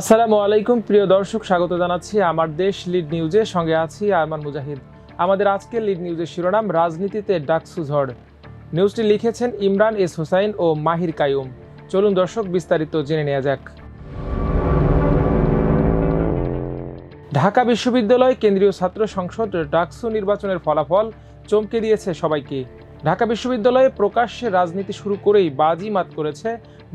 আসসালামু আলাইকুম, প্রিয় দর্শক, স্বাগত জানাচ্ছি আমার দেশ লিড নিউজে। সঙ্গে আছি আরমান মুজাহিদ। আমাদের আজকের লিড নিউজের শিরোনাম, রাজনীতিতে ডাকসু ঝড়। নিউজটি লিখেছেন ইমরান এস হোসাইন ও মাহির কায়ুম। চলুন দর্শক, বিস্তারিত জেনে নেওয়া যাক। ঢাকা বিশ্ববিদ্যালয় কেন্দ্রীয় ছাত্র সংসদ ডাকসু নির্বাচনের ফলাফল চমকে দিয়েছে সবাইকে। ঢাকা বিশ্ববিদ্যালয়ে প্রকাশ্যে রাজনীতি শুরু করেই বাজি মাত করেছে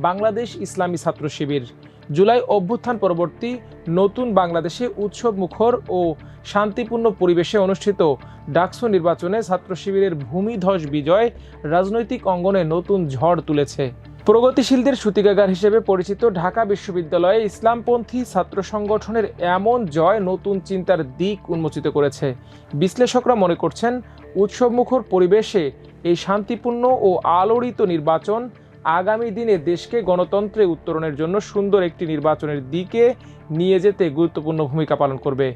বাংলাদেশ ইসলামী ছাত্র শিবির। জুলাই অভ্যুত্থান পরবর্তী নতুন বাংলাদেশে উৎসব মুখর ও শান্তিপূর্ণ পরিবেশে অনুষ্ঠিত ডাকসু নির্বাচনে ছাত্র শিবিরের ভূমিধস বিজয় রাজনৈতিক অঙ্গনে নতুন ঝড় তুলেছে। প্রগতিশীলদের সূতিকাগার হিসেবে পরিচিত ঢাকা বিশ্ববিদ্যালয়ে ইসলামপন্থী ছাত্র সংগঠনের এমন জয় নতুন চিন্তার দিক উন্মোচিত করেছে। বিশ্লেষকরা মনে করছেন উৎসবমুখর পরিবেশে এই শান্তিপূর্ণ ও আলোড়িত নির্বাচন আগামী দিনে দেশকে গণতন্ত্রে উত্তরণের জন্য সুন্দর একটি নির্বাচনের দিকে নিয়ে যেতে গুরুত্বপূর্ণ ভূমিকা পালন করবে।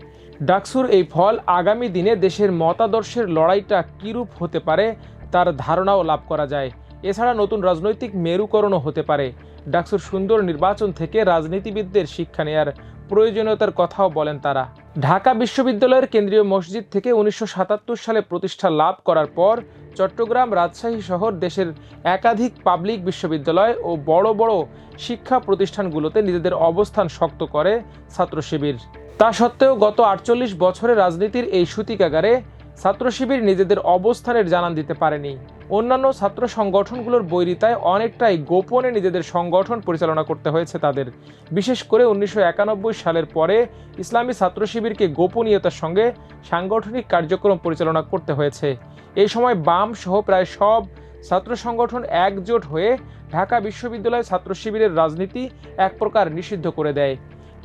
ডাকসুর এই ফল আগামী দিনে দেশের মতাদর্শের লড়াইটা কীরূপ হতে পারে তার ধারণাও লাভ করা যায়। এছাড়া নতুন রাজনৈতিক মেরুকরণও হতে পারে। ডাকসুর সুন্দর নির্বাচন থেকে রাজনীতিবিদদের শিক্ষা নেয়ার প্রয়োজনীয়তার কথাও বলেন তারা। ঢাকা বিশ্ববিদ্যালয়ের কেন্দ্রীয় মসজিদ থেকে উনিশশো সাতাত্তর সালে প্রতিষ্ঠা লাভ করার পর চট্টগ্রাম রাজশাহী শহর দেশের একাধিক পাবলিক বিশ্ববিদ্যালয় ও বড় বড় শিক্ষা প্রতিষ্ঠানগুলোতে নিজেদের অবস্থান শক্ত করে ছাত্র শিবির তা সত্ত্বেও গত আটচল্লিশ বছরের রাজনীতির এই সূতিকাগারে ছাত্র শিবির নিজেদের অবস্থানের জানান দিতে পারেনি। অন্যান্য ছাত্র সংগঠনগুলোর বৈরিতায় অনেকটাই গোপনে নিজেদের সংগঠন পরিচালনা করতে হয়েছে তাদের। বিশেষ করে উনিশশো একানব্বই সালের পরে ইসলামী ছাত্র শিবিরকে গোপনীয়তার সঙ্গে সাংগঠনিক কার্যক্রম পরিচালনা করতে হয়েছে। এই সময় বাম সহ প্রায় সব ছাত্র সংগঠন একজোট হয়ে ঢাকা বিশ্ববিদ্যালয় ছাত্র শিবিরের রাজনীতি এক প্রকার নিষিদ্ধ করে দেয়।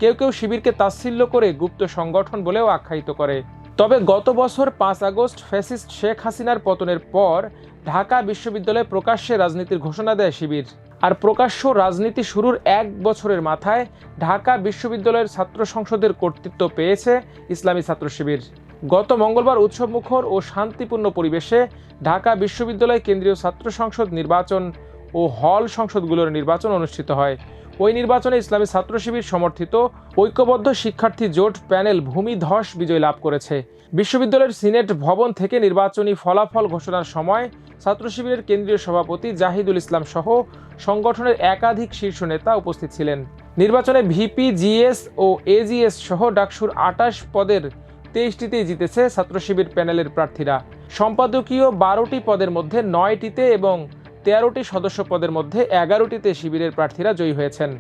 কেউ কেউ শিবিরকে তাচ্ছিল্য করে গুপ্ত সংগঠন বলেও আখ্যায়িত করে। তবে গত বছর পাঁচ আগস্ট ফ্যাসিস্ট শেখ হাসিনার পতনের পর ঢাকা বিশ্ববিদ্যালয়ে প্রকাশ্যে রাজনীতির ঘোষণা দেয় শিবির। আর প্রকাশ্য রাজনীতি শুরুর এক বছরের মাথায় ঢাকা বিশ্ববিদ্যালয়ের ছাত্র সংসদের কর্তৃত্ব পেয়েছে ইসলামী ছাত্র শিবির। গত মঙ্গলবার উৎসবমুখর ও শান্তিপূর্ণ পরিবেশে ঢাকা বিশ্ববিদ্যালয় কেন্দ্রীয় ছাত্র সংসদ নির্বাচন ও হল সংসদগুলোর নির্বাচন অনুষ্ঠিত হয়। ওই নির্বাচনে ইসলামী ছাত্র শিবির সমর্থিত ঐক্যবদ্ধ শিক্ষার্থী জোট প্যানেল ভূমিধস বিজয় লাভ করেছে। বিশ্ববিদ্যালয়ের সিনেট ভবন থেকে নির্বাচনী ফলাফল ঘোষণার সময় ছাত্র শিবিরের কেন্দ্রীয় সভাপতি জাহিদুল ইসলাম সহ সংগঠনের একাধিক শীর্ষ নেতা উপস্থিত ছিলেন। নির্বাচনে ভিপি, জিএস ও এজিএস সহ ডাকসুর আটাশ পদের তেইশটিতেই জিতেছে ছাত্র শিবির প্যানেলের প্রার্থীরা। সম্পাদকীয় বারোটি পদের মধ্যে নয়টিতে এবং তেরোটি সদস্য পদের মধ্যে এগারোটিতে শিবিরের প্রার্থীরা জয়ী হয়েছেন।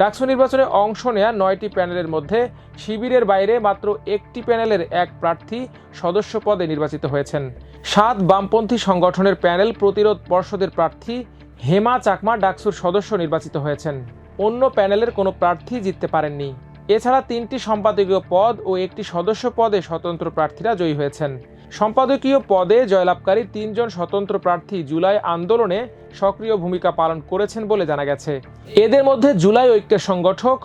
ডাকসু নির্বাচনে অংশ নেয়া নয়টি প্যানেলের মধ্যে শিবিরের বাইরে মাত্র একটি প্যানেলের এক প্রার্থী সদস্য পদে নির্বাচিত হয়েছেন। সাত বামপন্থী সংগঠনের প্যানেল প্রতিরোধ পর্ষদের প্রার্থী হেমা চাকমা ডাকসুর সদস্য নির্বাচিত হয়েছেন। অন্য প্যানেলের কোনো প্রার্থী জিততে পারেননি। এছাড়া তিনটি সম্পাদকীয় পদ ও একটি সদস্য পদে স্বতন্ত্র প্রার্থীরা জয়ী হয়েছেন। সম্পাদকীয় পদে জয়লাভকারী তিনজন স্বতন্ত্র প্রার্থী জুলাই আন্দোলনে সক্রিয় ভূমিকা পালন করেছেন বলে জানা গেছে। এদের মধ্যে জুলাই ঐক্যের সংগঠক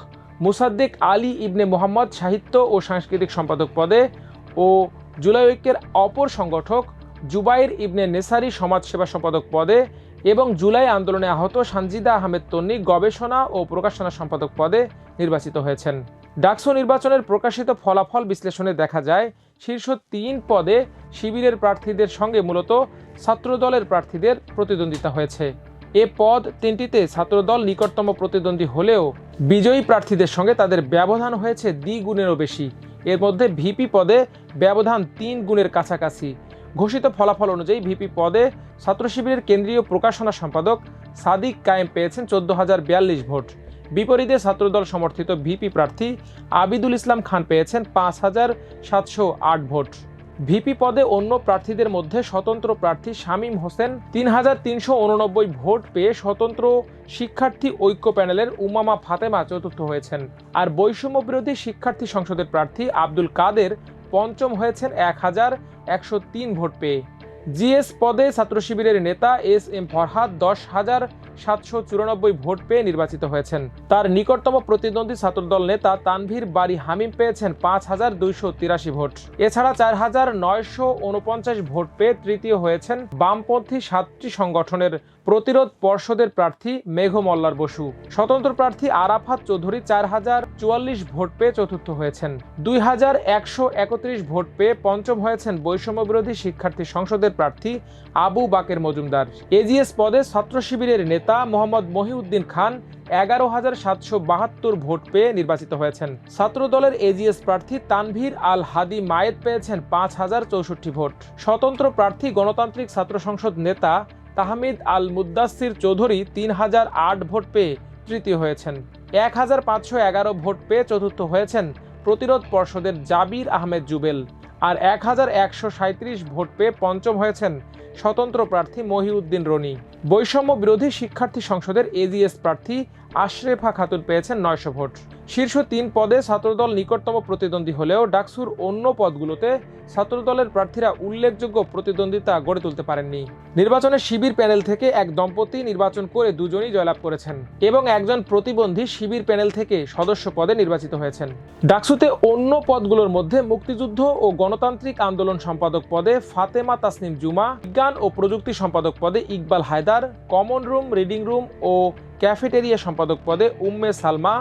মুসাদ্দিক আলী ইবনে মোহাম্মদ সাহিত্য ও সাংস্কৃতিক সম্পাদক পদে ও জুলাই ঐক্যের অপর সংগঠক জুবাইর ইবনে নেসারি সমাজসেবা সম্পাদক পদে এবং জুলাই আন্দোলনে আহত সানজিদা আহমেদ তন্নি গবেষণা ও প্রকাশনা সম্পাদক পদে নির্বাচিত হয়েছেন। ডাকসু নির্বাচনের প্রকাশিত ফলাফল বিশ্লেষণে দেখা যায়, শীর্ষ তিন পদে শিবিরের প্রার্থীদের সঙ্গে মূলত ছাত্রদলের প্রার্থীদের প্রতিদ্বন্দ্বিতা হয়েছে। এ পদ তিনটিতে ছাত্রদল নিকটতম প্রতিদ্বন্দ্বী হলেও বিজয়ী প্রার্থীদের সঙ্গে তাদের ব্যবধান হয়েছে দ্বিগুণেরও বেশি। এর মধ্যে ভিপি পদে ব্যবধান তিন গুণের কাছাকাছি। ঘোষিত ফলাফল অনুযায়ী ভিপি পদে ছাত্র শিবিরের কেন্দ্রীয় প্রকাশনা সম্পাদক সাদিক কায়েম পেয়েছেন চোদ্দ হাজার বিয়াল্লিশ ভোট। বিপরীতে ছাত্রদল সমর্থিত ভিপি প্রার্থী আবিদুল ইসলাম খান পেয়েছেন পাঁচ হাজার সাতশো আট ভোট। ভিপি পদে অন্য প্রার্থীদের মধ্যে স্বতন্ত্র প্রার্থী শামীম হোসেন তিন হাজার তিনশো উননব্বই ভোট পেয়ে স্বতন্ত্র শিক্ষার্থী ঐক্য প্যানেলের উমামা ফাতেমা চতুর্থ হয়েছেন। আর বৈষম্য বিরোধী শিক্ষার্থী সংসদের প্রার্থী আব্দুল কাদের পঞ্চম হয়েছেন এক হাজার একশো তিন ভোট পেয়ে। জিএস পদে ছাত্র শিবিরের নেতা এস এম ফরহাদ দশ হাজার সাতশো চুরানব্বই ভোট পেয়ে নির্বাচিত হয়েছেন। তার নিকটতম প্রতিদ্বন্দ্বী ছাত্রদল নেতা তানভীর বাড়ি হামিম পেয়েছেন পাঁচ হাজার দুইশো তিরাশি ভোট। এছাড়া চার হাজার নয়শো উনপঞ্চাশ ভোট পেয়ে তৃতীয় হয়েছেন বামপন্থী সাতটি সংগঠনের। প্রতিরোধ পর্ষদের প্রার্থী মেঘ মল্লার বসু। স্বতন্ত্র প্রার্থী আরাফাত চৌধুরী চার হাজার চুয়াল্লিশ ভোট পেয়ে চতুর্থ হয়েছেন। দুই হাজার একশো একত্রিশ ভোট পেয়ে পঞ্চম হয়েছেন বৈষম্য বিরোধী শিক্ষার্থী সংসদের প্রার্থী আবু বাকের মজুমদার। এজিএস পদে ছাত্র শিবিরের নেতা মোহাম্মদ মহিউদ্দিন খান এগারো হাজার সাতশো বাহাত্তর ভোট পেয়ে নির্বাচিত হয়েছেন। ছাত্র দলের এজিএস প্রার্থী তানভীর আল হাদি মায়েদ পেয়েছেন পাঁচ হাজার চৌষট্টি ভোট। স্বতন্ত্র প্রার্থী গণতান্ত্রিক ছাত্র সংসদ নেতা তাহমিদ আল মুদাসির চৌধুরী তিন হাজার আট ভোট পেয়ে তৃতীয় হয়েছেন। এক হাজার পাঁচশো এগারো ভোট পেয়ে চতুর্থ হয়েছেন প্রতিরোধ পর্ষদের জাবির আহমেদ জুবেল। আর এক হাজার একশো সাঁত্রিশ ভোট পেয়ে পঞ্চম হয়েছেন স্বতন্ত্র প্রার্থী মহিউদ্দিন রনি। বৈষম্য বিরোধী শিক্ষার্থী সংসদের এজিএস প্রার্থী আশরেফা খাতুন পেয়েছেন নয়শো ভোট। শীর্ষ তিন পদে ছাত্রদল নিকটতম প্রতিদ্বন্দ্বী হলেও ডাকসুর অন্য পদগুলোতে ছাত্রদলের প্রার্থীরা উল্লেখযোগ্য প্রতিদ্বন্দ্বিতা গড়ে তুলতে পারেননি। নির্বাচনে শিবির প্যানেল থেকে এক দম্পতি নির্বাচন করে দুজনই জয়লাভ করেছেন এবং একজন প্রতিবন্ধী শিবির প্যানেল থেকে সদস্য পদে নির্বাচিত হয়েছেন। ডাকসুতে অন্য পদগুলোর মধ্যে মুক্তিযুদ্ধ ও গণতান্ত্রিক আন্দোলন সম্পাদক পদে ফাতেমা তাসনিম জুমা, বিজ্ঞান ও প্রযুক্তি সম্পাদক পদে Iqbal Haider, common room, reading room ও ক্যাফেটেরিয়া সম্পাদক পদে উম্মে সালমা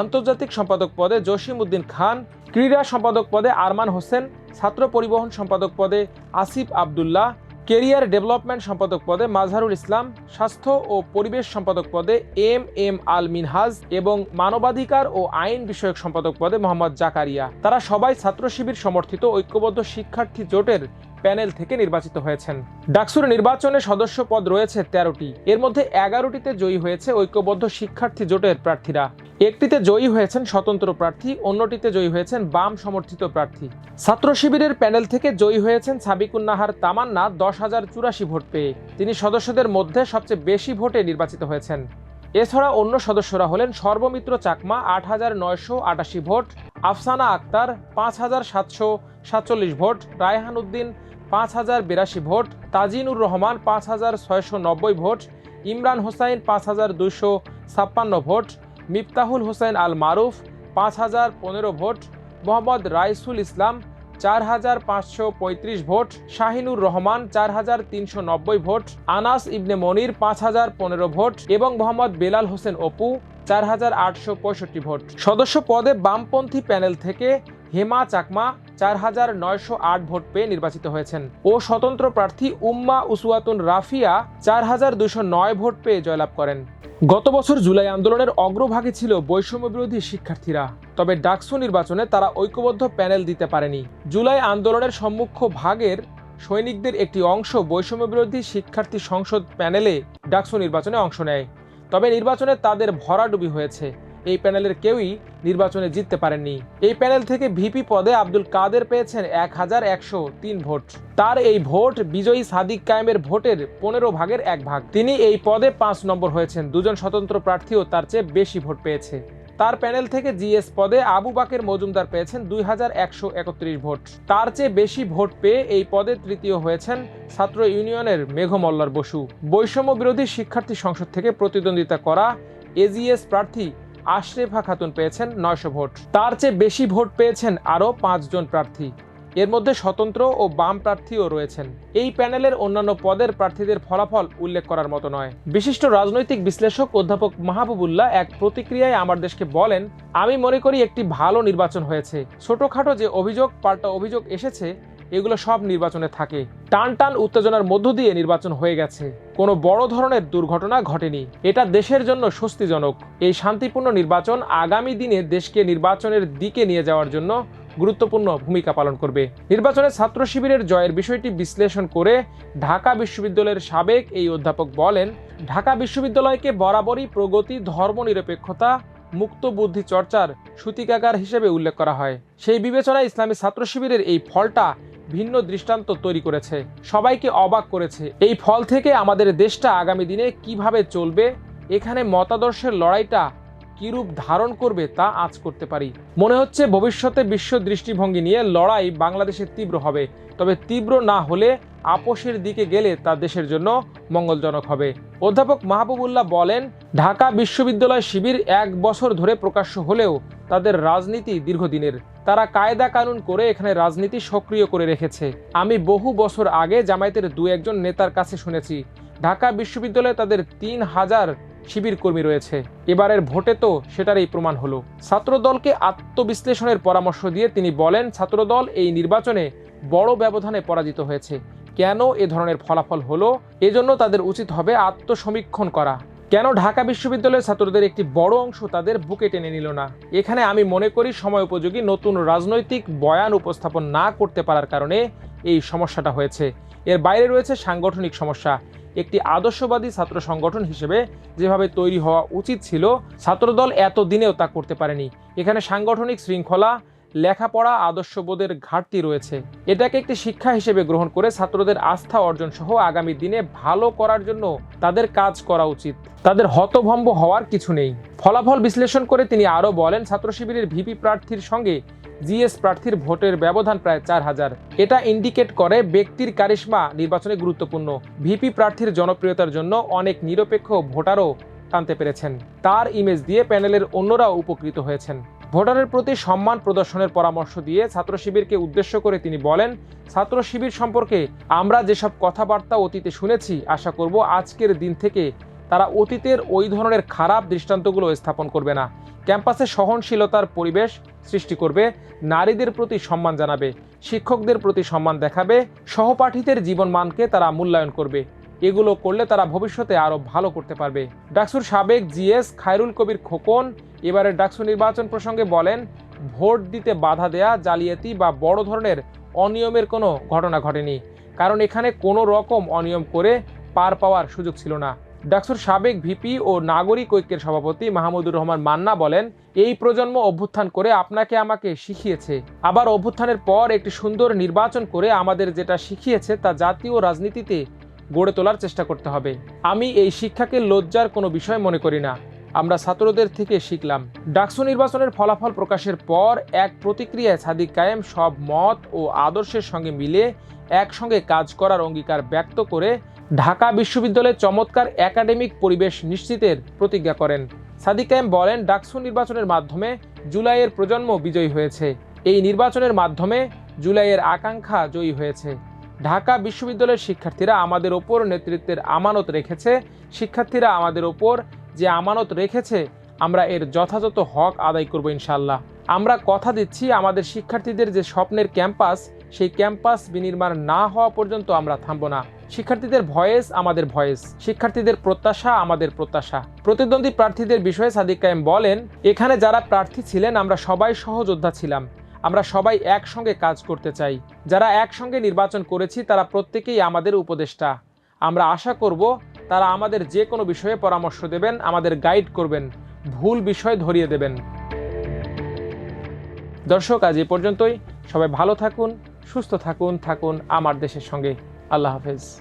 আন্তর্জাতিক সম্পাদক পদে জসিম উদ্দিন খান, ক্রীড়া সম্পাদক পদে আরমান হোসেন, ছাত্র পরিবহন সম্পাদক পদে আসিফ আবদুল্লাহ, কেরিয়ার ডেভেলপমেন্ট সম্পাদক পদে মাজহারুল ইসলাম, স্বাস্থ্য ও পরিবেশ সম্পাদক পদে এম এম আল মিনহাজ এবং মানবাধিকার ও আইন বিষয়ক সম্পাদক পদে মোহাম্মদ জাকারিয়া। তারা সবাই ছাত্র শিবির সমর্থিত ঐক্যবদ্ধ শিক্ষার্থী জোটের প্যানেল থেকে নির্বাচিত হয়েছেন। ডাকসুর নির্বাচনে সদস্য পদ রয়েছে তেরোটি। এর মধ্যে এগারোটিতে জয়ী হয়েছে ঐক্যবদ্ধ শিক্ষার্থী জোটের প্রার্থীরা। একটিতে জয়ী হয়েছেন স্বতন্ত্র প্রার্থী, অন্যটিতে জয়ী হয়েছেন বাম সমর্থিত প্রার্থী। ছাত্র শিবিরের প্যানেল থেকে জয়ী হয়েছেন সাবিকুন্নাহার তামান্না, দশ হাজার চুরাশি ভোট পেয়ে। তিনি সদস্যদের মধ্যে সবচেয়ে বেশি ভোটে নির্বাচিত হয়েছেন। এছাড়া অন্য সদস্যরা হলেন সর্বমিত্র চাকমা, আট হাজার নয়শো আটাশি ভোট, আফসানা আক্তার, পাঁচ হাজার সাতশো সাতচল্লিশ ভোট, রায়হান উদ্দিন, পাঁচ হাজার বিরাশি ভোট, তাজিনুর রহমান, পাঁচ হাজার ছয়শো নব্বই ভোট, ইমরান হোসাইন, পাঁচ হাজার দুশো ছাপ্পান্ন ভোট মিফতাহুল হোসেন আল মারুফ পাঁচ হাজার পনেরো ভোট, মোহাম্মদ রাইসুল ইসলাম, চার হাজার পাঁচশো পঁয়ত্রিশ ভোট, শাহিনুর রহমান, চার হাজার তিনশো নব্বই ভোট, আনাস ইবনে মনির, পাঁচ হাজার পনেরো ভোট এবং মোহাম্মদ বেলাল হোসেন অপু, চার হাজার আটশো পঁয়ষট্টি ভোট। সদস্য পদে বামপন্থী প্যানেল থেকে হেমা চাকমা, চার হাজার নয়শো আট ভোট পেয়ে নির্বাচিত হয়েছেন। ও স্বতন্ত্র প্রার্থী উম্মা উসুয়াতুন রাফিয়া, চার হাজার দুশো নয় ভোট পেয়ে জয়লাভ করেন। গত বছর জুলাই আন্দোলনের অগ্রভাগে ছিল বৈষম্য বিরোধী শিক্ষার্থীরা, তবে ডাকসু নির্বাচনে তারা ঐক্যবদ্ধ প্যানেল দিতে পারেনি। জুলাই আন্দোলনের সম্মুখ ভাগের সৈনিকদের একটি অংশ বৈষম্য বিরোধী শিক্ষার্থী সংসদ প্যানেলে ডাকসু নির্বাচনে অংশ নেয়। তবে নির্বাচনে তাদের ভরাডুবি হয়েছে। এই প্যানেলের কেউই নির্বাচনে জিততে পারেননি। এই প্যানেল থেকে ভিপি পদে আব্দুল কাদের পেয়েছেন এক হাজার একশো তিন ভোট। তার এই ভোট বিজয়ী সাদিক কায়েমের ভোটের পনেরো ভাগের এক ভাগ। তিনি এই পদে পাঁচ নম্বর হয়েছেন। দুজন স্বতন্ত্র প্রার্থীও তার চেয়ে বেশি ভোট পেয়েছে। তার প্যানেল থেকে জিএস পদে আবু বাকের মজুমদার পেয়েছেন দুই হাজার একশো একত্রিশ ভোট। তার চেয়ে বেশি ভোট পেয়ে এই পদে তৃতীয় হয়েছেন ছাত্র ইউনিয়নের মেঘমল্লার বসু। বৈষম্য বিরোধী শিক্ষার্থী সংসদ থেকে প্রতিদ্বন্দ্বিতা করা এজিএস প্রার্থী আশরেফা খাতুন পেয়েছেন নয়শো ভোট। তার চেয়ে বেশি ভোট পেয়েছেন আরও পাঁচজন প্রার্থী। এর মধ্যে স্বতন্ত্র ও বাম প্রার্থীও রয়েছেন। এই প্যানেলের অন্যান্য পদের প্রার্থীদের ফলাফল উল্লেখ করার মতো নয়। বিশিষ্ট রাজনৈতিক বিশ্লেষক অধ্যাপক মাহবুবুল্লাহ এক প্রতিক্রিয়ায় আমার দেশকে বলেন, আমি মনে করি একটি ভালো নির্বাচন হয়েছে। ছোটখাটো যে অভিযোগ, পাল্টা অভিযোগ এসেছে এগুলো সব নির্বাচনে থাকে। টান টান উত্তেজনার মধ্য দিয়ে নির্বাচন হয়ে গেছে। কোনো বড় ধরনের দুর্ঘটনা ঘটেনি। এটা দেশের জন্য স্বস্তিজনক। এই শান্তিপূর্ণ নির্বাচন আগামী দিনে দেশকে নির্বাচনের দিকে নিয়ে যাওয়ার জন্য গুরুত্বপূর্ণ ভূমিকা পালন করবে। নির্বাচনে ছাত্র শিবিরের জয়ের বিষয়টি বিশ্লেষণ করে ঢাকা বিশ্ববিদ্যালয়ের সাবেক এই অধ্যাপক বলেন, ঢাকা বিশ্ববিদ্যালয়কে বরাবরই প্রগতি, ধর্মনিরপেক্ষতা, মুক্ত বুদ্ধি চর্চার সূতিকাগার হিসেবে উল্লেখ করা হয়। সেই বিবেচনায় ইসলামী ছাত্র শিবিরের এই ফলটা ভিন্ন দৃষ্টান্ত তৈরি করেছে। সবাইকে অবাক করেছে। এই ফল থেকে আমাদের দেশটা আগামী দিনে কীভাবে চলবে? এখানে মতাদর্শের লড়াইটা কিরূপ ধারণ করবে তা আজ করতে পারি। মনে হচ্ছে ভবিষ্যতে বিশ্ব দৃষ্টিভঙ্গি নিয়ে লড়াই বাংলাদেশে তীব্র হবে। তবে তীব্র না হলে আপোষের দিকে গেলে তা দেশের জন্য মঙ্গলজনক হবে। অধ্যাপক মাহবুবুল্লাহ বলেন, ঢাকা বিশ্ববিদ্যালয় শিবির এক বছর ধরে প্রকাশ্য হলেও তাদের রাজনীতি দীর্ঘদিনের। তারা কায়দা কানুন করে এখানে রাজনীতি সক্রিয় করে রেখেছে। আমি বহু বছর আগে জামায়াতের দু একজন নেতার কাছে শুনেছি, ঢাকা বিশ্ববিদ্যালয়ে তাদের তিন হাজার শিবির কর্মী রয়েছে। এবারের ভোটে তো সেটারই প্রমাণ হলো। ছাত্রদলকে আত্মবিশ্লেষণের পরামর্শ দিয়ে তিনি বলেন, ছাত্রদল এই নির্বাচনে বড় ব্যবধানে পরাজিত হয়েছে। কেন এ ধরনের ফলাফল হলো? এজন্য তাদের উচিত হবে আত্মসমীক্ষণ করা। কেন ঢাকা বিশ্ববিদ্যালয়ের ছাত্রদের একটি বড় অংশ তাদের বুকে টেনে নিল না? এখানে আমি মনে করি সময় উপযোগী নতুন রাজনৈতিক বয়ান উপস্থাপন না করতে পারার কারণে এই সমস্যাটা হয়েছে। এর বাইরে রয়েছে সাংগঠনিক সমস্যা। একটি আদর্শবাদী ছাত্র সংগঠন হিসেবে যেভাবে তৈরি হওয়া উচিত ছিল, ছাত্রদল এতদিনেও তা করতে পারেনি। এখানে সাংগঠনিক শৃঙ্খলা লেখাপড়া, আদর্শবোধের ঘাটতি রয়েছে। এটাকে একটি শিক্ষা হিসেবে গ্রহণ করে ছাত্রদের আস্থা অর্জন সহ আগামী দিনে ভালো করার জন্য তাদের কাজ করা উচিত। তাদের হতভম্ব হওয়ার কিছু নেই। ফলাফল বিশ্লেষণ করে তিনি আরও বলেন ছাত্র শিবিরের ভিপি প্রার্থীর সঙ্গে জিএস প্রার্থীর ভোটের ব্যবধান প্রায় চার হাজার। এটা ইন্ডিকেট করে ব্যক্তির কারিশ্মা নির্বাচনে গুরুত্বপূর্ণ। ভিপি প্রার্থীর জনপ্রিয়তার জন্য অনেক নিরপেক্ষ ভোটারও টানতে পেরেছেন। তার ইমেজ দিয়ে প্যানেলের অন্যরাও উপকৃত হয়েছেন। ভোটারের প্রতি সম্মান প্রদর্শনের পরামর্শ দিয়ে ছাত্র শিবিরকে উদ্দেশ্য করে তিনি বলেন ছাত্র শিবির সম্পর্কে আমরা যেসব কথাবার্তা অতীতে শুনেছি, আশা করব আজকের দিন থেকে তারা অতীতের ওই ধরনের খারাপ দৃষ্টান্তগুলো স্থাপন করবে না। ক্যাম্পাসে সহনশীলতার পরিবেশ সৃষ্টি করবে, নারীদের প্রতি সম্মান জানাবে, শিক্ষকদের প্রতি সম্মান দেখাবে, সহপাঠীদের জীবনমানকে তারা মূল্যায়ন করবে। এগুলো করলে তারা ভবিষ্যতে আরও ভালো করতে পারবে। ডাকসুর সাবেক জিএস খায়রুল কবির খোকন এবারের ডাকসু নির্বাচন প্রসঙ্গে বলেন, ভোট দিতে বাধা দেয়া, জালিয়াতি বা বড় ধরনের অনিয়মের কোনো ঘটনা ঘটেনি। কারণ এখানে কোনো রকম অনিয়ম করে পার পাওয়ার সুযোগ ছিল না। ডাকসুর সাবেক ভিপি ও নাগরিক ঐক্যের সভাপতি মাহমুদুর রহমান মান্না বলেন, এই প্রজন্ম অভ্যুত্থান করে আপনাকে আমাকে শিখিয়েছে। আবার অভ্যুত্থানের পর একটি সুন্দর নির্বাচন করে আমাদের যেটা শিখিয়েছে তা জাতীয় রাজনীতিতে গড়ে তোলার চেষ্টা করতে হবে। আমি এই শিক্ষাকে লজ্জার কোনো বিষয় মনে করি না। আমরা ছাত্রদের থেকে শিখলাম। ডাকসু নির্বাচনের ফলাফল প্রকাশের পর এক প্রতিক্রিয়ায় সাদিক কায়েম সব মত ও আদর্শের সঙ্গে মিলে একসঙ্গে কাজ করার অঙ্গীকার ব্যক্ত করে ঢাকা বিশ্ববিদ্যালয়ে চমৎকার একাডেমিক পরিবেশ নিশ্চিতের প্রতিজ্ঞা করেন। সাদিক কায়েম বলেন, ডাকসু নির্বাচনের মাধ্যমে জুলাইয়ের প্রজন্ম বিজয়ী হয়েছে। এই নির্বাচনের মাধ্যমে জুলাইয়ের আকাঙ্ক্ষা জয়ী হয়েছে। ঢাকা বিশ্ববিদ্যালয়ের শিক্ষার্থীরা আমাদের ওপর নেতৃত্বের আমানত রেখেছে। শিক্ষার্থীরা আমাদের ওপর যে আমানত রেখেছে, আমরা এর যথাযথ হক আদায় করব ইনশাল্লাহ আমরা কথা দিচ্ছি আমাদের শিক্ষার্থীদের যে স্বপ্নের ক্যাম্পাস, সেই ক্যাম্পাস বিনির্মাণ না হওয়া পর্যন্ত আমরা থামব না। শিক্ষার্থীদের ভয়েস আমাদের ভয়েস, শিক্ষার্থীদের প্রত্যাশা আমাদের প্রত্যাশা। প্রতিদ্বন্দ্বী প্রার্থীদের বিষয়ে সাদিক কায়েম বলেন, এখানে যারা প্রার্থী ছিলেন, আমরা সবাই সহযোদ্ধা ছিলাম। আমরা সবাই একসঙ্গে কাজ করতে চাই। যারা একসঙ্গে নির্বাচন করেছি, তারা প্রত্যেকেই আমাদের উপদেষ্টা। আমরা আশা করব তারা আমাদের যে কোনো বিষয়ে পরামর্শ দেবেন, আমাদের গাইড করবেন, ভুল বিষয় ধরিয়ে দেবেন। দর্শক, আজ এ পর্যন্তই। সবাই ভালো থাকুন, সুস্থ থাকুন থাকুন আমার দেশের সঙ্গে। আল্লাহ হাফেজ।